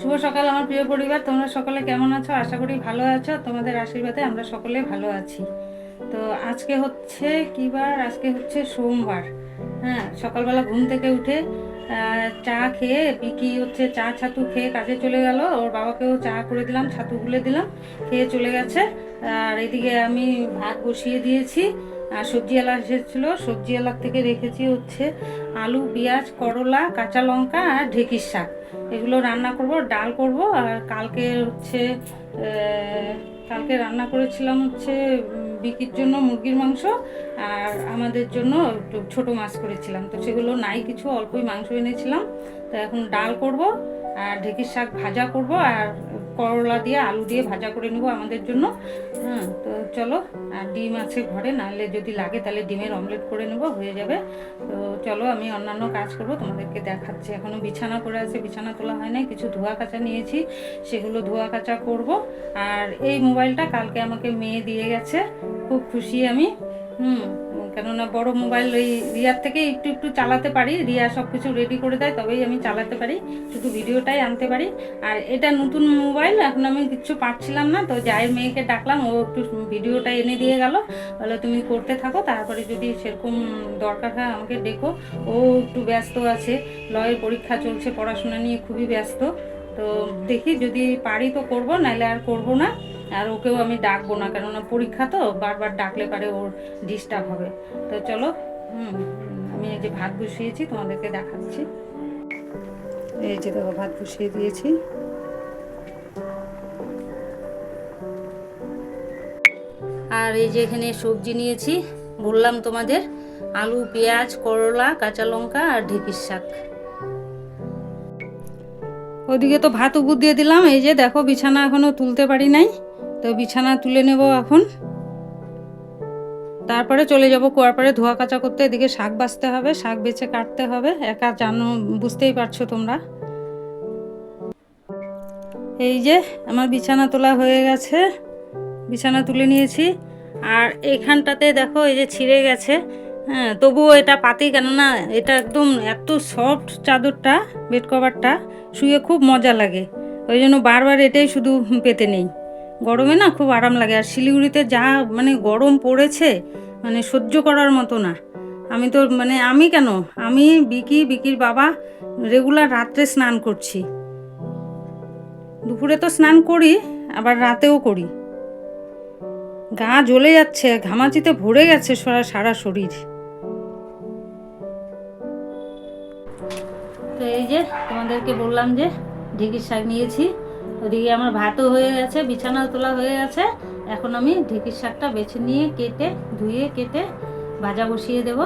শুভ সকাল আমার প্রিয় পরিবার, তোমরা সকলে কেমন আছো? আশা করি ভালো আছো। তোমাদের আশীর্বাদে আমরা সকলে ভালো আছি। তো আজকে হচ্ছে কি বার? আজকে হচ্ছে সোমবার। হ্যাঁ সকালবেলা ঘুম থেকে উঠে চা খেয়ে, বিকি হচ্ছে চা ছাতু খেয়ে কাজে চলে গেল। ওর বাবাকেও চা করে দিলাম, ছাতু গুলে দিলাম, খেয়ে চলে গেছে। আর এদিকে আমি ভাত বসিয়ে দিয়েছি। সবজিওয়ালা এসেছিল। সবজিওয়ালার থেকে রেখেছি হচ্ছে আলু, পেঁয়াজ, করলা, কাঁচা লঙ্কা আর ঢেঁকির শাক। এগুলো রান্না করব, ডাল করব আর কালকে হচ্ছে কালকে রান্না করেছিলাম হচ্ছে বিকির জন্য মুরগির মাংস আর আমাদের জন্য একটু ছোট মাছ করেছিলাম। তো সেগুলো নাই, কিছু অল্পই মাংস এনেছিলাম। তো এখন ডাল করব আর ঢেঁকির শাক ভাজা করব আর করলা দিয়ে, আলু দিয়ে ভাজা করে নেব আমাদের জন্য। হ্যাঁ তো চলো, আর ডিম আছে ঘরে, নাহলে যদি লাগে তাহলে ডিমের অমলেট করে নেব, হয়ে যাবে। তো চলো, আমি অন্যান্য কাজ করব, তোমাদেরকে দেখাচ্ছি। এখনও বিছানা করে আছে, বিছানা তোলা হয় নাই, কিছু ধোয়া কাচা নিয়েছি, সেগুলো ধোয়া কাচা করব। আর এই মোবাইলটা কালকে আমাকে মেয়ে দিয়ে গেছে, খুব খুশি আমি। হুম কেননা বড় মোবাইল ওই রিয়ার থেকে একটু একটু চালাতে পারি, রিয়া সব কিছু রেডি করে দেয়, তবেই আমি চালাতে পারি, শুধু ভিডিওটাই আনতে পারি। আর এটা নতুন মোবাইল, এখন আমি কিচ্ছু পারছিলাম না, তো যাই মেয়েকে ডাকলাম, ও একটু ভিডিওটা এনে দিয়ে গেল, বলে তুমি করতে থাকো, তারপরে যদি সেরকম দরকার হয় আমাকে ডেকো, ও একটু ব্যস্ত আছে, লয়ের পরীক্ষা চলছে, পড়াশোনা নিয়ে খুবই ব্যস্ত, তো দেখি যদি পারি তো করব নাহলে আর করব না। আর ওকেও আমি ডাকবো না, কেননা পরীক্ষা তো, বারবার ডাকলে পারে ওর ডিস্টার্ব হবে। তো চলো, হুম, আমি এই যে ভাত বসিয়েছি, তোমাদেরকে দেখাচ্ছি। এই যে দেখো, ভাত বসিয়ে দিয়েছি। আর এই যে এখানে সবজি নিয়েছি, বললাম তোমাদের, আলু, পেঁয়াজ, করলা, কাঁচা লঙ্কা আর ঢেঁকির শাক। ওদিকে তো ভাত উপর দিয়ে দিলাম, এই যে দেখো, বিছানা এখনও তুলতে পারি নাই। তো বিছানা তুলে নেব এখন। তারপরে চলে যাব কুয়ারপাড়ে ধোয়া কাচা করতে। এদিকে শাক বাছতে হবে, শাক বেছে কাটতে হবে। একা জানো, বুঝতেই পারছ তোমরা। এই যে, আমার বিছানা তোলা হয়ে গেছে। বিছানা তুলে নিয়েছি। আর এখানটাতে দেখো, এই যে ছিঁড়ে গেছে। হ্যাঁ তবুও এটা পাতি, কেননা এটা একদম এত সফট চাদরটা, বেড কভারটা, শুয়ে খুব মজা লাগে। ওই জন্য বারবার এটাই শুধু পেতে নেই। গরমে না খুব আরাম লাগে। আর শিলিগুড়িতে যা মানে গরম পড়েছে মানে সহ্য করার মতো না। আমি তো মানে আমি কেন? আমি, বিকি, বিকির বাবা রেগুলার রাত্রে স্নান করছি। দুপুরে তো স্নান করি, আবার রাতেও করি। গা জ্বলে যাচ্ছে, ঘামাচিতে ভরে গেছে সারা সারা শরীর। তো এই যে তোমাদেরকে বললাম যে ঢেঁকির শাক নিয়েছি। ওদিকে আমার ভাতও হয়ে গেছে, বিছানাও তোলা হয়ে গেছে। এখন আমি ঢেঁকির শাকটা বেছে নিয়ে কেটে, ধুয়ে কেটে ভাজা বসিয়ে দেব।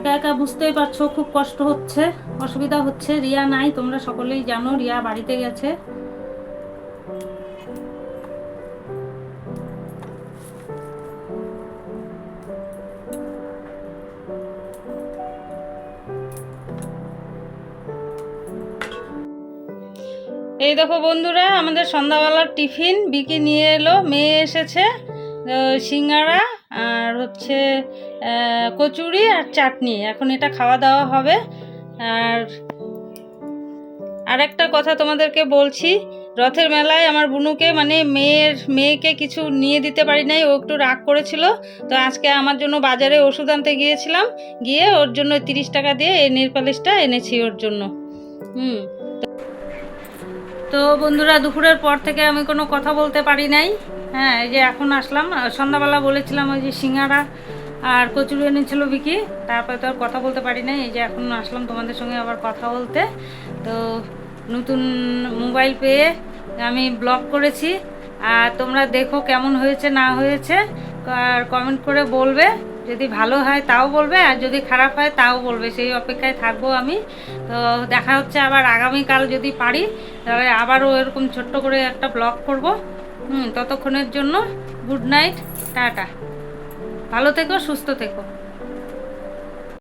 একা একা বুঝতেই পারছ, খুব কষ্ট হচ্ছে। অসুবিধা হচ্ছে। রিয়া নাই, তোমরা সকলেই জানো, রিয়া বাড়িতে গেছে। এই দেখো বন্ধুরা, আমাদের সন্ধ্যাবেলার টিফিন, বিকি নিয়ে এলো, মেয়ে এসেছে। সিঙ্গারা আর হচ্ছে কচুরি আর চাটনি। এখন এটা খাওয়া দাওয়া হবে। আর আর একটা কথা তোমাদেরকে বলছি, রথের মেলায় আমার বুনুকে মানে মেয়ের, মেয়েকে কিছু নিয়ে দিতে পারি নাই, ও একটু রাগ করেছিল। তো আজকে আমার জন্য বাজারে ওষুধ আনতে গিয়েছিলাম, গিয়ে ওর জন্য তিরিশ টাকা দিয়ে এই নেল পালিশটা এনেছি ওর জন্য। হুম। তো বন্ধুরা, দুপুরের পর থেকে আমি কোনো কথা বলতে পারি নাই। হ্যাঁ এই যে এখন আসলাম। সন্ধ্যাবেলা বলেছিলাম ওই যে সিঙ্গারা আর কচুরি এনেছিল বিকি। তারপরে তো আর কথা বলতে পারি নাই। এই যে এখন আসলাম তোমাদের সঙ্গে আবার কথা বলতে। তো নতুন মোবাইল পেয়ে আমি ব্লগ করেছি। আর তোমরা দেখো কেমন হয়েছে, না হয়েছে। আর কমেন্ট করে বলবে। যদি ভালো হয় তাও বলবে, আর যদি খারাপ হয় তাও বলবে। সেই অপেক্ষায় থাকব আমি। তো দেখা হচ্ছে আবার আগামীকাল যদি পারি, তাহলে আবারও এরকম ছোট্ট করে একটা ব্লগ করব। হুম, ততক্ষণের জন্য গুড নাইট, টাটা। ভালো থেকো, সুস্থ থেকো।